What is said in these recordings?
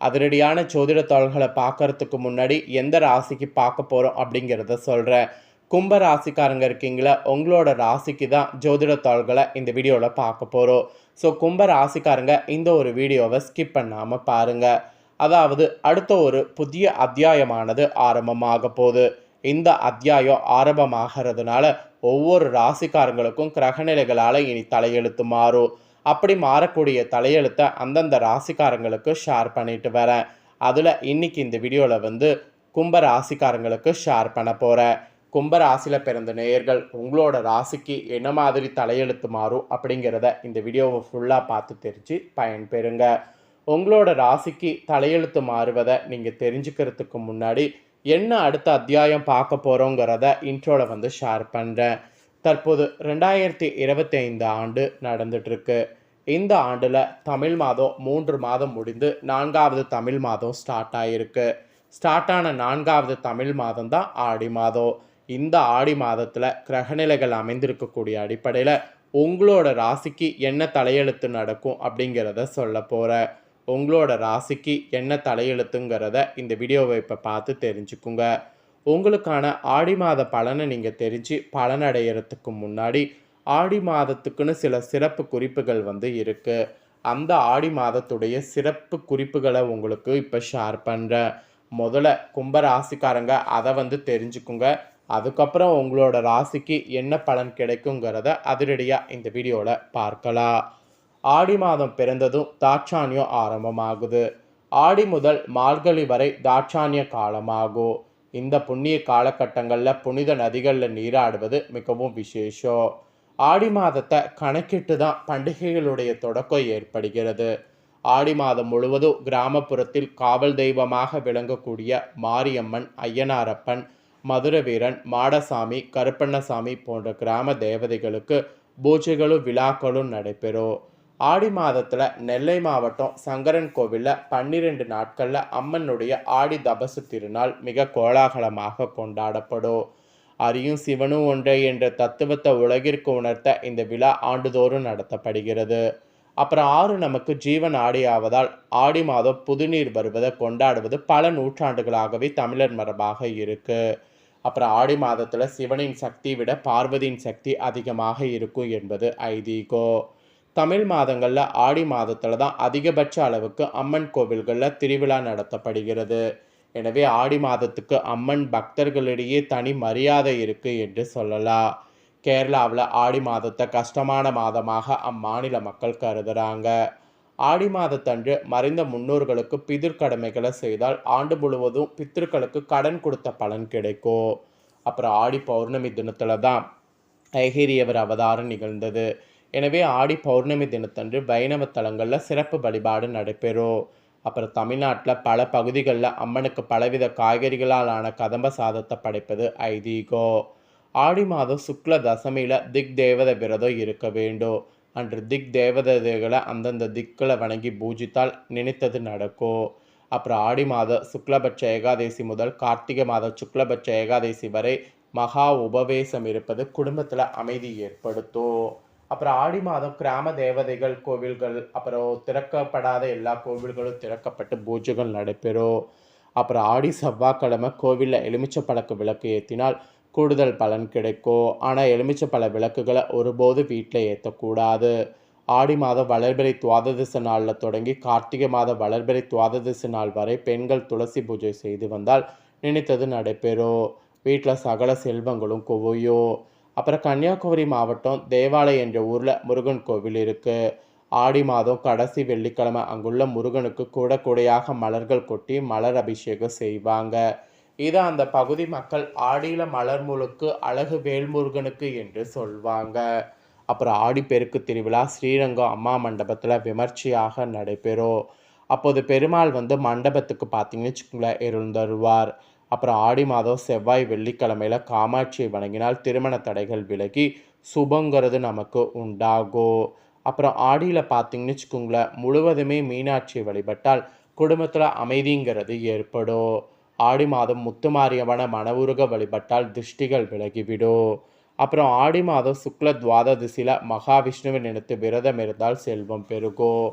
அதிரடியான ஜோதிட தாள்களை பார்க்கறதுக்கு முன்னாடி எந்த ராசிக்கு பார்க்க போகிறோம் அப்படிங்கிறத சொல்கிறேன் கும்ப ராசிக்காரங்க இருக்கீங்களா? உங்களோட ராசிக்கு தான் ஜோதிட தாள்களை இந்த வீடியோவில் பார்க்க போகிறோம் ஸோ கும்ப ராசிக்காரங்க இந்த ஒரு வீடியோவை ஸ்கிப் பண்ணாமல் பாருங்கள் அதாவது அடுத்த ஒரு புதிய அத்தியாயமானது ஆரம்பமாக போகுது. இந்த அத்தியாயம் ஆரம்பமாகிறதுனால ஒவ்வொரு ராசிக்காரங்களுக்கும் கிரகநிலைகளால் இனி தலையெழுத்து மாறும். அப்படி மாறக்கூடிய தலையெழுத்தை அந்தந்த ராசிக்காரங்களுக்கு ஷேர் பண்ணிட்டு வரேன். அதில் இன்னைக்கு இந்த வீடியோவில் வந்து கும்ப ராசிக்காரங்களுக்கு ஷேர் பண்ண போகிறேன் கும்ப ராசியில் பிறந்த நேயர்கள் உங்களோட ராசிக்கு என்ன மாதிரி தலையெழுத்து மாறும் அப்படிங்கிறத இந்த வீடியோவை ஃபுல்லாக பார்த்து தெரிஞ்சு பயன்பெறுங்க. உங்களோட ராசிக்கு தலையெழுத்து மாறுவதை நீங்கள் தெரிஞ்சுக்கிறதுக்கு முன்னாடி என்ன அடுத்த அத்தியாயம் பார்க்க போகிறோங்கிறத இன்ட்ரோவில் வந்து ஷேர் பண்ணுறேன் தற்போது ரெண்டாயிரத்தி இருபத்தி ஐந்து ஆண்டு நடந்துட்டுருக்கு. இந்த ஆண்டில் தமிழ் மாதம் மூன்று மாதம் முடிந்து நான்காவது தமிழ் மாதம் ஸ்டார்ட் ஆகிருக்கு ஸ்டார்ட் ஆன நான்காவது தமிழ் மாதம் தான் ஆடி மாதம். இந்த ஆடி மாதத்தில் கிரகநிலைகள் அமைந்திருக்கக்கூடிய அடிப்படையில் உங்களோட ராசிக்கு என்ன தலையெழுத்து நடக்கும் அப்படிங்கிறத சொல்ல போகிறேன் உங்களோட ராசிக்கு என்ன தலையெழுத்துங்கிறத இந்த வீடியோவை இப்போ பார்த்து தெரிஞ்சுக்குங்க. உங்களுக்கான ஆடி மாத பலனை நீங்கள் தெரிஞ்சு பலனடைகிறதுக்கு முன்னாடி ஆடி மாதத்துக்குன்னு சில சிறப்பு குறிப்புகள் வந்து இருக்குது அந்த ஆடி மாதத்துடைய சிறப்பு குறிப்புகளை உங்களுக்கு இப்போ ஷேர் பண்ணுறேன் முதல்ல கும்ப ராசிக்காரங்க அதை வந்து தெரிஞ்சுக்குங்க. அதுக்கப்புறம் உங்களோட ராசிக்கு என்ன பலன் கிடைக்குங்கிறத அதிரடியாக இந்த வீடியோவில் பார்க்கலாம். ஆடி மாதம் பிறந்ததும் தாட்சானியம் ஆரம்பமாகுது. ஆடி முதல் மார்கழி வரை தாட்சானிய காலமாகும். இந்த புண்ணிய காலகட்டங்களில் புனித நதிகளில் நீராடுவது மிகவும் விசேஷம். ஆடி மாதத்தை கணக்கிட்டு தான் பண்டிகைகளுடைய தொடக்கம் ஏற்படுகிறது. ஆடி மாதம் முழுவதும் கிராமப்புறத்தில் காவல் தெய்வமாக விளங்கக்கூடிய மாரியம்மன் ஐயனாரப்பன் மதுரவீரன் மாடசாமி கருப்பண்ணசாமி போன்ற கிராம தேவதைகளுக்கு பூஜைகளும் விழாக்களும் நடைபெறும். ஆடி மாதத்தில் நெல்லை மாவட்டம் சங்கரன் கோவிலில் பன்னிரெண்டு நாட்களில் அம்மனுடைய ஆடி தபசு திருநாள் மிக கோலாகலமாக கொண்டாடப்படும். அரியும் சிவனும் ஒன்றே என்ற தத்துவத்தை உலகிற்கு உணர்த்த இந்த விழா ஆண்டுதோறும் நடத்தப்படுகிறது. அப்புறம் ஆறு நமக்கு ஜீவன் ஆடி ஆவதால் ஆடி மாதம் புதுநீர் வருவதை கொண்டாடுவது பல நூற்றாண்டுகளாகவே தமிழர் மரபாக இருக்கு. அப்புறம் ஆடி மாதத்தில் சிவனின் சக்தி விட பார்வதியின் சக்தி அதிகமாக இருக்கும் என்பது ஐதீகம் தமிழ் மாதங்களில் ஆடி மாதத்தில் தான் அதிகபட்ச அளவுக்கு அம்மன் கோவில்களில் திருவிழா நடத்தப்படுகிறது. எனவே ஆடி மாதத்துக்கு அம்மன் பக்தர்களிடையே தனி மரியாதை இருக்கு என்று சொல்லலாம். கேரளாவில் ஆடி மாதத்தை கஷ்டமான மாதமாக அம்மாநில மக்கள் கருதுகிறாங்க ஆடி மாதத்தன்று மறைந்த முன்னோர்களுக்கு பிதிர் கடமைகளை செய்தால் ஆண்டு முழுவதும் பித்திருக்களுக்கு கடன் கொடுத்த பலன் கிடைக்கும். அப்புறம் ஆடி பௌர்ணமி தினத்தில் தான் ஐகிரியவர் அவதாரம் நிகழ்ந்தது. எனவே ஆடி பௌர்ணமி தினத்தன்று வைணவ தலங்களில் சிறப்பு வழிபாடு நடைபெறும். அப்புறம் தமிழ்நாட்டில் பல பகுதிகளில் அம்மனுக்கு பலவித காய்கறிகளால் ஆன கதம்ப சாதத்தை படைப்பது ஐதீகம். ஆடி மாதம் சுக்ல தசமியில் திக் தேவத விரதம் இருக்க வேண்டும். அன்று திக் தேவதைகளை அந்தந்த திக்களை வணங்கி பூஜித்தால் நினைத்தது நடக்கும். அப்புறம் ஆடி மாத சுக்லபட்ச ஏகாதேசி முதல் கார்த்திகை மாத சுக்லபட்ச ஏகாதேசி வரை மகா உபவேசம் இருப்பது குடும்பத்தில் அமைதி ஏற்படுத்தும். அப்புறம் ஆடி மாதம் கிராம தேவதைகள் கோவில்கள் அப்புறம் திறக்கப்படாத எல்லா கோவில்களும் திறக்கப்பட்டு பூஜைகள் நடைபெறும். அப்புறம் ஆடி செவ்வாய்க்கிழமை கோவிலில் எலுமிச்சை பழக்கு விளக்கு ஏற்றினால் கூடுதல் பலன் கிடைக்கும். ஆனால் எலுமிச்சை பழ விளக்குகளை ஒருபோது வீட்டில் ஏற்றக்கூடாது ஆடி மாதம் வளர்பிறை துவாததிச நாளில் தொடங்கி கார்த்திகை மாதம் வளர்பிறை துவாததிசை நாள் வரை பெண்கள் துளசி பூஜை செய்து வந்தால் நினைத்தது நடைபெறும். வீட்டில் சகல செல்வங்களும் குவையும். அப்புறம் கன்னியாகுமரி மாவட்டம் தேவாலயம் என்ற ஊரில் முருகன் கோவில் இருக்குது ஆடி மாதம் கடைசி வெள்ளிக்கிழமை அங்குள்ள முருகனுக்கு கூட கூடையாக மலர்கள் கொட்டி மலர் அபிஷேகம் செய்வாங்க. இதை அந்த பகுதி மக்கள் ஆடியில் மலர் முழுக்கு அழகு வேல்முருகனுக்கு என்று சொல்வாங்க. அப்புறம் ஆடிப்பெருக்கு திருவிழா ஸ்ரீரங்கம் அம்மா மண்டபத்தில் விமர்சையாக நடைபெறும். அப்போது பெருமாள் வந்து மண்டபத்துக்கு பார்த்தீங்கன்னு வச்சுக்கோங்களேன் எழுந்தருவார் அப்புறம் ஆடி மாதம் செவ்வாய் வெள்ளிக்கிழமையில காமாட்சியை வணங்கினால் திருமண தடைகள் விலகி சுபங்கிறது நமக்கு உண்டாகும் அப்புறம் ஆடியில் பார்த்தீங்கன்னு வச்சுக்கோங்களேன் முழுவதுமே மீனாட்சியை வழிபட்டால் குடும்பத்தில் அமைதிங்கிறது ஏற்படும் ஆடி மாதம் முத்துமாரியம்மனை மனவுருக வழிபட்டால் திருஷ்டிகள் விலகிவிடும் அப்புறம் ஆடி மாதம் சுக்ல துவாததிசில மகாவிஷ்ணுவை நினைத்து விரதம் இருந்தால் செல்வம் பெருகும்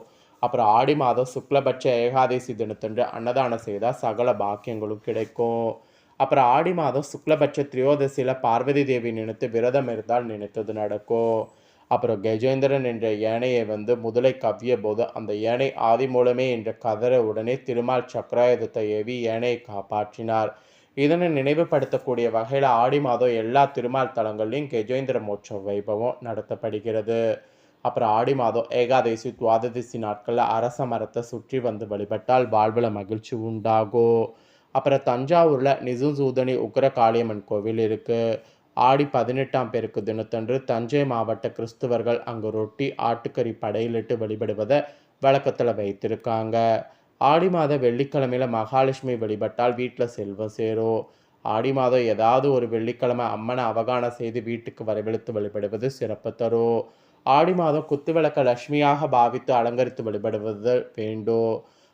அப்புறம் ஆடி மாதம் சுக்லபட்ச ஏகாதசி தினத்தன்று அன்னதானம் செய்தால் சகல பாக்கியங்களும் கிடைக்கும். அப்புறம் ஆடி மாதம் சுக்லபட்ச திரியோதசியில் பார்வதி தேவி நினைத்து விரதம் இருந்தால் நினைத்தது நடக்கும். அப்புறம் கஜேந்திரன் என்ற யானையை வந்து முதலை கவ்விய போது அந்த யானை ஆதி மூலமே என்ற கதற உடனே திருமால் சக்கராயுதத்தை ஏவி யானையை காப்பாற்றினார். இதனை நினைவுபடுத்தக்கூடிய வகையில் ஆடி மாதம் எல்லா திருமால் தலங்களிலும் கஜேந்திர மோட்ச வைபவம் நடத்தப்படுகிறது. அப்புறம் ஆடி மாதம் ஏகாதசி துவாதசி நாட்களில் அரச மரத்தை சுற்றி வந்து வழிபட்டால் வாழ்வில் மகிழ்ச்சி உண்டாகும் அப்புறம் தஞ்சாவூரில் நிசுசூதனி உக்கர காளியம்மன் கோவில் இருக்குது ஆடி பதினெட்டாம் பேருக்கு தினத்தன்று தஞ்சை மாவட்ட கிறிஸ்துவர்கள் அங்கு ரொட்டி ஆட்டுக்கறி படையிலிட்டு வழிபடுவதை வழக்கத்தில் வைத்திருக்காங்க. ஆடி மாதம் வெள்ளிக்கிழமையில் மகாலட்சுமி வழிபட்டால் வீட்டில் செல்வம் சேரும் ஆடி மாதம் ஏதாவது ஒரு வெள்ளிக்கிழமை அம்மனை அவகானம் செய்து வீட்டுக்கு வரவழைத்து வழிபடுவது சிறப்பு தரும் ஆடி மாதம் குத்துவிளக்க லட்சுமியாக பாவித்து அலங்கரித்து வழிபடுவது வேண்டும்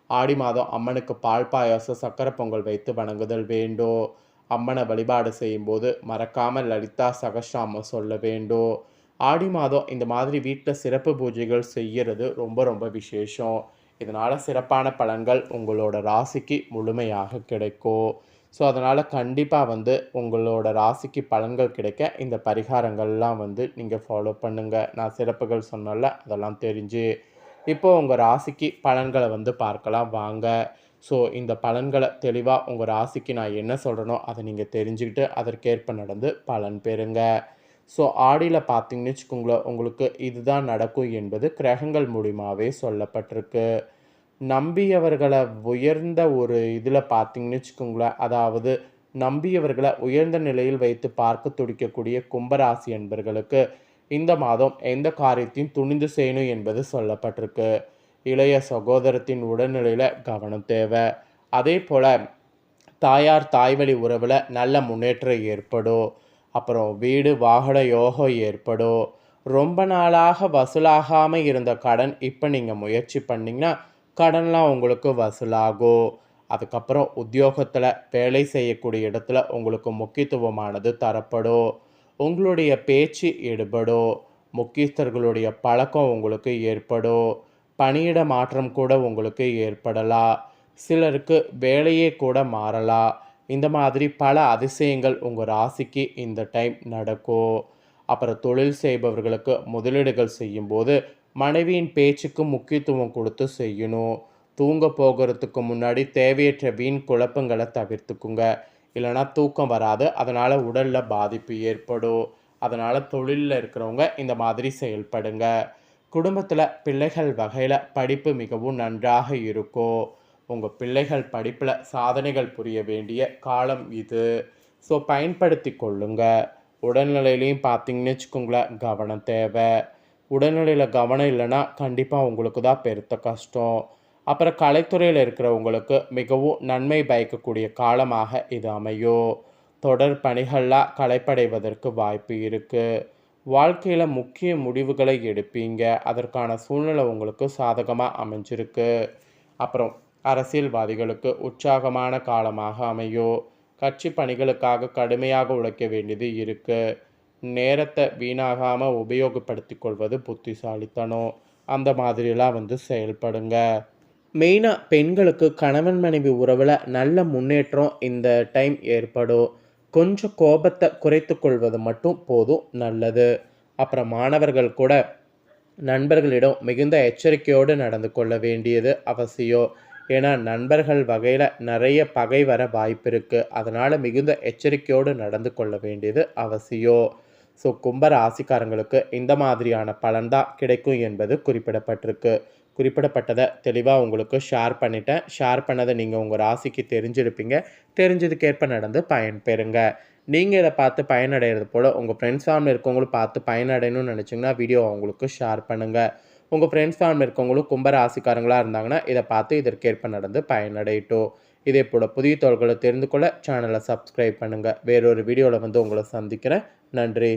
ஆடி மாதம் அம்மனுக்கு பால் பாயாசம் சக்கரை பொங்கல் வைத்து வணங்குதல் வேண்டும் அம்மனை வழிபாடு செய்யும்போது மறக்காமல் லலிதா சகஸ்ராமம் சொல்ல வேண்டும் ஆடி மாதம் இந்த மாதிரி வீட்டில் சிறப்பு பூஜைகள் செய்கிறது ரொம்ப ரொம்ப விசேஷம். இதனால் சிறப்பான பலன்கள் உங்களோட ராசிக்கு முழுமையாக கிடைக்கும். ஸோ அதனால் கண்டிப்பாக வந்து உங்களோட ராசிக்கு பலன்கள் கிடைக்க இந்த பரிகாரங்கள்லாம் வந்து நீங்கள் ஃபாலோ பண்ணுங்கள் நான் சிறப்புகள் சொன்னல அதெல்லாம் தெரிஞ்சு. இப்போ உங்கள் ராசிக்கு பலன்களை வந்து பார்க்கலாம் வாங்க. ஸோ இந்த பலன்களை தெளிவாக உங்கள் ராசிக்கு நான் என்ன சொல்கிறனோ அதை நீங்கள் தெரிஞ்சுக்கிட்டு அதற்கேற்ப நடந்து பலன் பெறுங்க. ஸோ ஆடியில் பார்த்தீங்கன்னு வச்சுக்கோங்களேன் உங்களுக்கு இதுதான் நடக்கும் என்பது கிரகங்கள் மூலியமாகவே சொல்லப்பட்டிருக்கு. நம்பியவர்களை உயர்ந்த ஒரு இதில் பார்த்தீங்கன்னு வச்சுக்கோங்களேன். அதாவது நம்பியவர்களை உயர்ந்த நிலையில் வைத்து பார்க்க துடிக்கக்கூடிய கும்பராசி என்பர்களுக்கு இந்த மாதம் எந்த காரியத்தையும் துணிந்து செய்யணும் என்பது சொல்லப்பட்டிருக்கு. இளைய சகோதரத்தின் உடல்நிலையில் கவனம் தேவை. அதே போல் தாயார் தாய்வழி உறவில் நல்ல முன்னேற்றம் ஏற்படும். அப்புறம் வீடு வாகன யோகம் ஏற்படும். ரொம்ப நாளாக வசூலாகாமல் இருந்த கடன் இப்போ நீங்கள் முயற்சி பண்ணிங்கன்னா கடன்லாம் உங்களுக்கு வசூலாகும் அதுக்கப்புறம் உத்தியோகத்தில் வேலை செய்யக்கூடிய இடத்துல உங்களுக்கு முக்கியத்துவமானது தரப்படும் உங்களுடைய பேச்சு ஈடுபடும் முக்கியஸ்தர்களுடைய பழக்கம் உங்களுக்கு ஏற்படும் பணியிட மாற்றம் கூட உங்களுக்கு ஏற்படலாம் சிலருக்கு வேலையே கூட மாறலாம் இந்த மாதிரி பல அதிசயங்கள் உங்கள் ராசிக்கு இந்த டைம் நடக்கும் அப்புறம் தொழில் செய்பவர்களுக்கு முதலீடுகள் செய்யும்போது மனைவியின் பேச்சுக்கு முக்கியத்துவம் கொடுத்து செய்யணும். தூங்க போகிறதுக்கு முன்னாடி தேவையற்ற வீண் குழப்பங்களை தவிர்த்துக்குங்க. இல்லைனா தூக்கம் வராது. அதனால் உடலில் பாதிப்பு ஏற்படும். அதனால் தொழிலில் இருக்கிறவங்க இந்த மாதிரி செயல்படுங்க. குடும்பத்தில் பிள்ளைகள் வகையில் படிப்பு மிகவும் நன்றாக இருக்கும். உங்கள் பிள்ளைகள் படிப்பில் சாதனைகள் புரிய வேண்டிய காலம் இது. ஸோ பயன்படுத்தி கொள்ளுங்க. உடல்நிலையிலையும் பார்த்தீங்கன்னு வச்சுக்கோங்களேன் கவனம் தேவை. உடல்நிலையில் கவனம் இல்லைன்னா கண்டிப்பாக உங்களுக்கு தான் பெருத்த கஷ்டம். அப்புறம் கலைத்துறையில் இருக்கிறவங்களுக்கு மிகவும் நன்மை பயக்கக்கூடிய காலமாக இது அமையும். தொடர் பணிகளாக களைப்படைவதற்கு வாய்ப்பு இருக்குது வாழ்க்கையில் முக்கிய முடிவுகளை எடுப்பீங்க. அதற்கான சூழ்நிலை உங்களுக்கு சாதகமாக அமைஞ்சிருக்கு. அப்புறம் அரசியல்வாதிகளுக்கு உற்சாகமான காலமாக அமையும். கட்சி பணிகளுக்காக கடுமையாக உழைக்க வேண்டியது இருக்குது நேரத்தை வீணாகாமல் உபயோகப்படுத்தி கொள்வது புத்திசாலித்தனம். அந்த மாதிரிலாம் வந்து செயல்படுங்க. மெயினாக பெண்களுக்கு கணவன் மனைவி உறவில் நல்ல முன்னேற்றம் இந்த டைம் ஏற்படும். கொஞ்சம் கோபத்தை குறைத்து கொள்வது மட்டும் போதும் நல்லது. அப்புறம் மாணவர்கள் கூட நண்பர்களிடம் மிகுந்த எச்சரிக்கையோடு நடந்து கொள்ள வேண்டியது அவசியம். ஏன்னா நண்பர்கள் வகையில் நிறைய பகை வர வாய்ப்பு இருக்குது அதனால் மிகுந்த எச்சரிக்கையோடு நடந்து கொள்ள வேண்டியது அவசியம். ஸோ கும்ப ராசிக்காரங்களுக்கு இந்த மாதிரியான பலன் தான் கிடைக்கும் என்பது குறிப்பிடப்பட்டிருக்கு. குறிப்பிடப்பட்டதை தெளிவாக உங்களுக்கு ஷேர் பண்ணிட்டேன். ஷேர் பண்ணதை நீங்கள் உங்கள் ராசிக்கு தெரிஞ்சிருப்பீங்க. தெரிஞ்சதுக்கேற்ப நடந்து பயன்பெறுங்க நீங்கள் இதை பார்த்து பயனடைகிறது போல் உங்கள் ஃப்ரெண்ட்ஸ் ஃபேமிலி இருக்கவங்களும் பார்த்து பயனடையணும்னு நினச்சிங்கன்னா வீடியோ அவங்களுக்கு ஷேர் பண்ணுங்கள் உங்கள் ஃப்ரெண்ட்ஸ் ஃபேமிலி இருக்கவங்களும் கும்ப ராசிக்காரங்களாக இருந்தாங்கன்னா இதை பார்த்து இதற்கேற்ப நடந்து பயனடையட்டும். இதே போல் புதிய தோள்களை தெரிந்து கொள்ள சேனலை சப்ஸ்கிரைப் பண்ணுங்கள் வேறொரு வீடியோவில் வந்து உங்களை சந்திக்கிறேன். நன்றி.